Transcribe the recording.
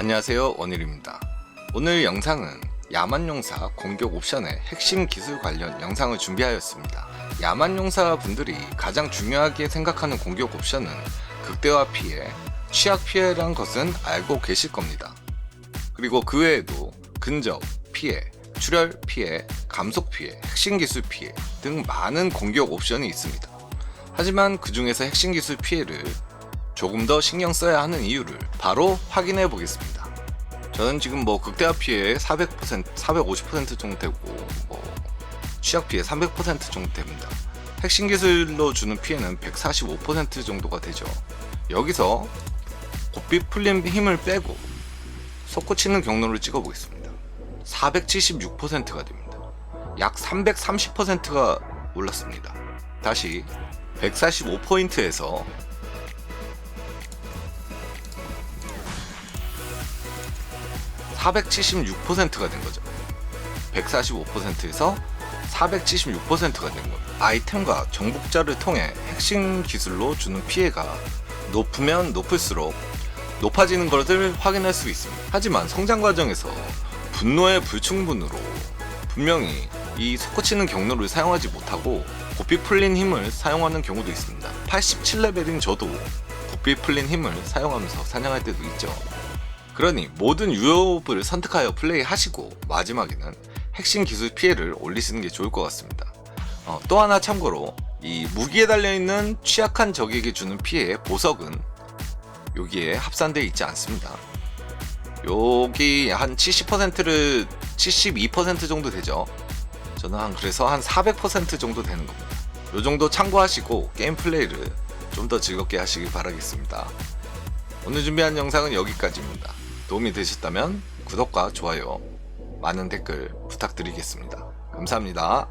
안녕하세요 원일입니다. 오늘 영상은 야만용사 공격 옵션의 핵심 기술 관련 영상을 준비하였습니다. 야만용사 분들이 가장 중요하게 생각하는 공격 옵션은 극대화 피해, 취약 피해란 것은 알고 계실 겁니다. 그리고 그 외에도 근접 피해, 출혈 피해, 감속 피해, 핵심 기술 피해 등 많은 공격 옵션이 있습니다. 하지만 그 중에서 핵심 기술 피해를 조금 더 신경 써야 하는 이유를 바로 확인해 보겠습니다. 저는 지금 뭐 극대화 피해 400%, 450% 정도 되고 뭐 취약 피해 300% 정도 됩니다. 핵심 기술로 주는 피해는 145% 정도가 되죠. 여기서 곱비 풀린 힘을 빼고 솟구치는 경로를 찍어 보겠습니다. 476%가 됩니다. 약 330%가 올랐습니다. 다시 145포인트에서 476%가 된 거죠. 145%에서 476%가 된 거예요. 아이템과 정복자를 통해 핵심 기술로 주는 피해가 높으면 높을수록 높아지는 것을 확인할 수 있습니다. 하지만 성장 과정에서 분노의 불충분으로 분명히 이 솟구치는 경로를 사용하지 못하고 고삐 풀린 힘을 사용하는 경우도 있습니다. 87레벨인 저도 고삐 풀린 힘을 사용하면서 사냥할 때도 있죠. 그러니 모든 유효업을 선택하여 플레이하시고 마지막에는 핵심 기술 피해를 올리시는 게 좋을 것 같습니다. 어, 또 하나 참고로 이 무기에 달려있는 취약한 적에게 주는 피해의 보석은 여기에 합산되어 있지 않습니다. 여기 한 70%를 72% 정도 되죠. 저는 한 그래서 한 400% 정도 되는 겁니다. 요 정도 참고하시고 게임 플레이를 좀 더 즐겁게 하시길 바라겠습니다. 오늘 준비한 영상은 여기까지입니다. 도움이 되셨다면 구독과 좋아요, 많은 댓글 부탁드리겠습니다. 감사합니다.